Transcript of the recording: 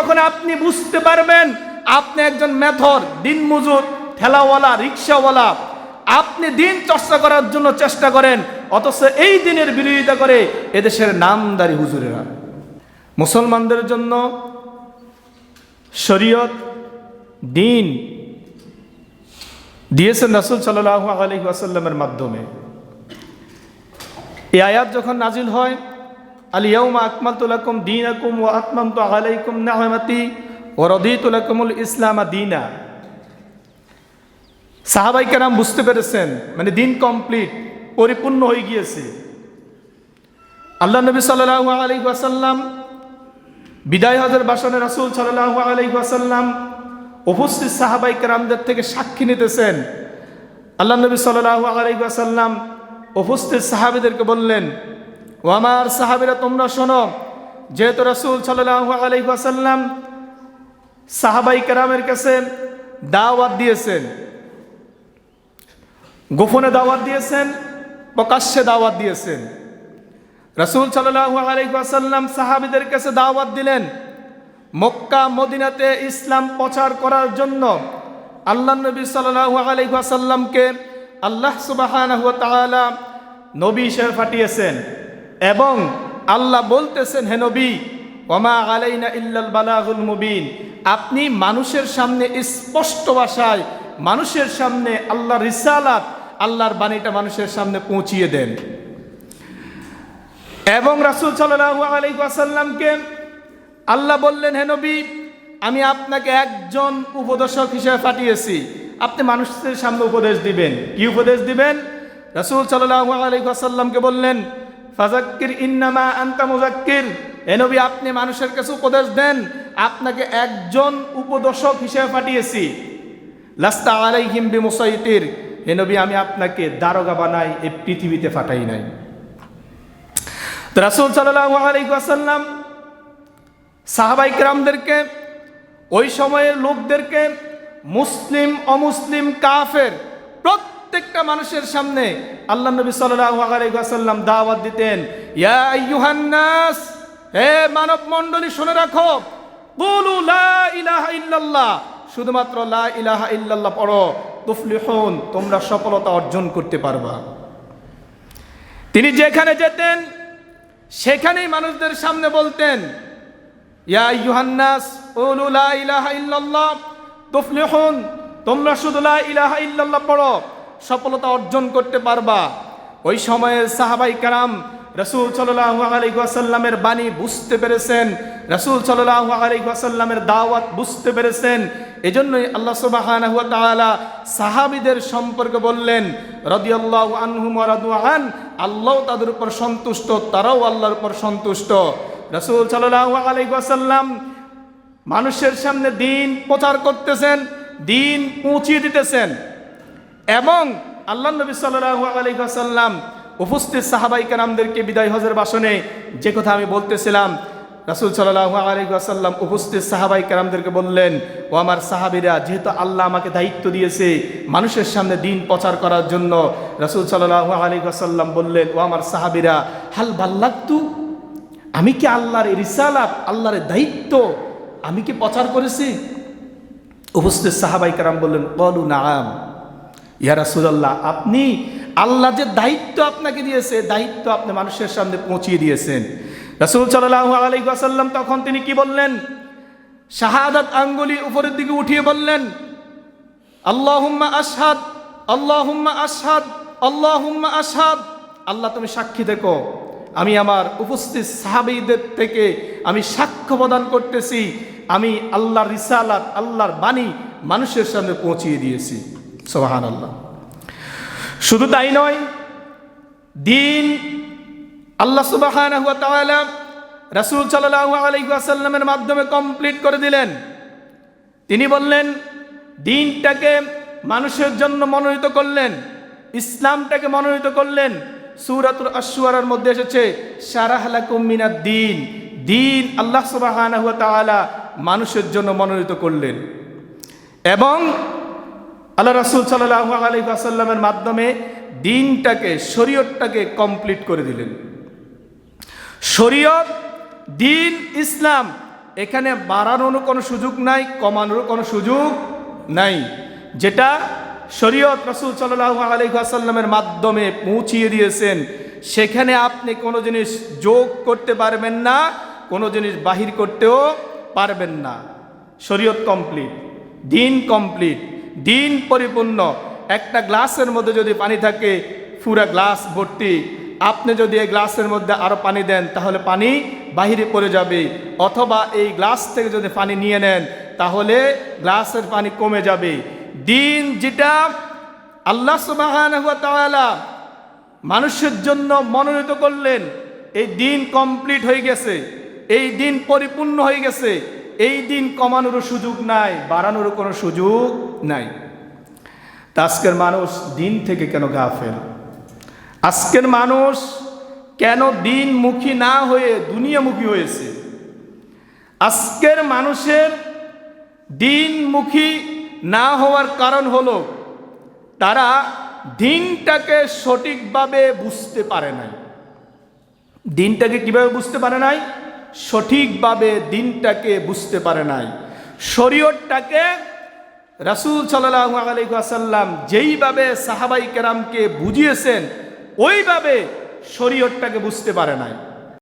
যখন আপনি বুঝতে পারবেন, আপনি একজন মেথর দিন মজুর ঠেলাওয়ালা, রিক্সাওয়ালা, আপনি দিন চর্চা করার জন্য চেষ্টা করেন, অথচ এই দিনের বিরোধিতা করে এদেশের নামদারি হুজুরেরা। মুসলমানদের জন্য শরীয়ত, দিন দিয়েছেন রাসুল সাল্লাহ আলহি আসাল্লামের মাধ্যমে। এই আয়াত যখন নাজিল হয় আলিয়াউমা আকমালতুলাকুম দিন আকুম ও আত্মাম তো আলাইকুম নাহমাতি ও রদিতুলাকুমুল ইসলামা দিনা। সাহাবাই কেরাম বুঝতে পেরেছেন মানে দিন কমপ্লিট, পরিপূর্ণ হয়ে গিয়েছে। আল্লাহ নবী সাল্লাহ আলী ওয়াসাল্লাম, বিদায় হজের বাসনে রাসুল সাল্লাহ আলী ওয়াসাল্লাম উপস্থিত সাহাবাই কেরামদের থেকে সাক্ষী নিতেছেন। আল্লাহ নবী সাল্লাহ আলী ওয়াসাল্লাম উপস্থিত সাহাবিদেরকে বললেন ও আমার সাহাবিরা, তোমরা শোনো, যেহেতু রাসুল সাল্লাহ আলী ওয়াসাল্লাম সাহাবাই কেরামের কাছে দাওয়াত দিয়েছেন, গোপনে দাওয়াত দিয়েছেন, প্রকাশ্যে দাওয়াত দিয়েছেন, রসুল সাল্লাহ আলাইসাল্লাম সাহাবিদের কাছে দাওয়াত দিলেন, মক্কা, মদিনাতে ইসলাম প্রচার করার জন্য আল্লাহ নবী সাল্লাহ আলাইসাল্লামকে আল্লাহ সুবাহ নবী হিসেবে পাঠিয়েছেন। এবং আল্লাহ বলতেছেন, হে নবী, ওমা আলাইনা ইল্লাল বালাগুল মুবিন। আপনি মানুষের সামনে স্পষ্ট ভাষায় মানুষের সামনে আল্লাহর রিসালাত, আল্লাহর বাণীটা মানুষের সামনে পৌঁছিয়ে দেন। এবং রাসুল সাল্লাহু আলাইসাল্লামকে আল্লাহ বললেন, হে নবী, আমি আপনাকে একজন উপদেশক হিসেবে পাঠিয়েছি। আপনি মানুষের সামনে উপদেশ দিবেন। কি উপদেশ দিবেন? রাসুল সাল্লাহু আলাইসাল্লামকে বললেন ফাজাক্কির ইন্নামা আন্তা মুজাক্কির। এ নবী, আপনি মানুষের কাছে উপদেশ দেন, আপনাকে একজন উপদেশক হিসেবে পাঠিয়েছি। লাস্তা আলাইহিম বি মুসাইতির নবী, আমি আপনাকে দারোগা বানাই এই পৃথিবীতে ফাটাই নাই। তো রাসুল সাল্লাহ আলাইসাল্লাম সাহাবাই কেরামদেরকে, ওই সময়ের লোকদেরকে, মুসলিম, অমুসলিম, কাফের প্রত্যেকটা মানুষের সামনে আল্লাহ নবী আলাইসাল্লাম দাওয়াত দিতেন, ইয়া ইউহান্নাস হে মানব মণ্ডলী শুনে রাখো বলু ইলাহা ইল্লাল্লাহ, শুধুমাত্র লা ইলাহা ইল্লাল্লাহ পড়ো, তুফলিহুন, তোমরা সফলতা অর্জন করতে পারবা। তিনি যেখানে যেতেন, সেখানেই মানুষদের সামনে বলতেন, ইয়া ইউহান্নাস ওলু লা ইলাহা ইল্লাল্লাহ, তুফলিহুন, তোমরা শুধু লা ইলাহা ইল্লাল্লাহ পড়ো সফলতা অর্জন করতে পারবা। ওই সময়ে সাহাবাই কারাম রসুল আলাইসাল্লামের বাণী বুঝতে পেরেছেন। রসুল সাল্লাহ দাওয়াত বুঝতে পেরেছেন। এজন্যই আল্লাহ সুবাহ সাহাবিদের সম্পর্কে বললেন, রদিয়াল্লাহ আনহুম আল্লাহ তাদের উপর সন্তুষ্ট, তারাও আল্লাহর উপর সন্তুষ্ট। রসুল আলাইসাল্লাম মানুষের সামনে দিন প্রচার করতেছেন, দিন পৌঁছিয়ে দিতেছেন। এবং আল্লাহ নবী সাল্লাহ আলাইসাল্লাম উপস্থিত সাহাবাই কালামদেরকে বিদায় হজের বাসনে যে কথা আমি বলতেছিলাম, রাসুল সাল্লাহ আলাইসাল্লাম উপস্থিত সাহাবাই কালামদেরকে বললেন, ও আমার সাহাবিরা, যেহেতু আল্লাহ আমাকে দায়িত্ব দিয়েছে মানুষের সামনে দিন প্রচার করার জন্য, রাসুল সাল্লাহ আলাইসাল্লাম বললেন, ও আমার সাহাবিরা, হাল বাল্লাক্তু আমি কি আল্লাহর রিসালাত, আল্লাহর দায়িত্ব, আমি কি প্রচার করেছি? উপস্থিত সাহাবাই কারাম বললেন কলু নাম ইয়া রাসুলাল্লাহ, আপনি আল্লাহ যে দায়িত্ব আপনাকে দিয়েছে দায়িত্ব আপনি মানুষের সামনে পৌঁছিয়ে দিয়েছেন। রাসুল সাল্লাহ আলাইসাল্লাম তখন তিনি কি বললেন? শাহাদাত আঙ্গুলি উপরের দিকে উঠিয়ে বললেন, আল্লাহুম্মা আশহাদ আল্লাহুম্মা আশহাদ আল্লাহুম্মা আশহাদ। আল্লাহ তুমি সাক্ষী দেখো, আমি আমার উপস্থিত সাহাবিদের থেকে আমি সাক্ষ্য প্রদান করতেছি, আমি আল্লাহর রিসালাত, আল্লাহর বাণী মানুষের সামনে পৌঁছিয়ে দিয়েছি। সোহান আল্লাহ শুধু তাই নয়, দিন আল্লাহ সুবাহ রাসুল সাল্লাহ আলাইসাল্লামের মাধ্যমে কমপ্লিট করে দিলেন। তিনি বললেন, দিনটাকে মানুষের জন্য মনোনীত করলেন, ইসলামটাকে মনোনীত করলেন। সুরাতুর আশুয়ারার মধ্যে এসেছে সারাহালা সারাহালাকুমিনা দিন। দিন আল্লাহ সুবাহ মানুষের জন্য মনোনীত করলেন। এবং আল্লাহ রাসুল সাল্লাহ আলী আসাল্লামের মাধ্যমে দিনটাকে, শরীয়তটাকে কমপ্লিট করে দিলেন। শরীয়ত, দিন, ইসলাম, এখানে বাড়ানোর কোনো সুযোগ নাই, কমানোর কোনো সুযোগ নাই। যেটা শরীয়ত রসুল সাল্লাহ আলহাসাল্লামের মাধ্যমে পৌঁছিয়ে দিয়েছেন, সেখানে আপনি কোনো জিনিস যোগ করতে পারবেন না, কোনো জিনিস বাহির করতেও পারবেন না। শরীয়ত কমপ্লিট দিন কমপ্লিট দিন পরিপূর্ণ। একটা গ্লাসের মধ্যে যদি পানি থাকে, পুরা গ্লাস ভর্তি। আপনি যদি এই গ্লাসের মধ্যে আরও পানি দেন, তাহলে পানি বাহিরে পড়ে যাবে। অথবা এই গ্লাস থেকে যদি পানি নিয়ে নেন, তাহলে গ্লাসের পানি কমে যাবে। দিন যেটা আল্লাহ সুবহানাহু ওয়া মানুষের জন্য মনোনীত করলেন, এই দিন কমপ্লিট হয়ে গেছে। এই দিন পরিপূর্ণ হয়ে গেছে। এই দিন কমানোরও সুযোগ নাই বাড়ানোরও কোনো সুযোগ নাই। তা আজকের মানুষ দিন থেকে কেন গা গাফেল? আজকের মানুষ কেন দিনমুখী না হয়ে দুনিয়ামুখী হয়েছে? আজকের মানুষের দিনমুখী না হওয়ার কারণ হলো, তারা দিনটাকে সঠিকভাবে বুঝতে পারে নাই। দিনটাকে কীভাবে বুঝতে পারে নাই? সঠিকভাবে দিনটাকে বুঝতে পারে নাই। শরীয়তটাকে রাসূল সাল্লাহ আলাইহি ওয়াসাল্লাম যেইভাবে সাহাবাই কেরামকে বুঝিয়েছেন, ওইভাবে শরীয়তটাকে বুঝতে পারে নাই।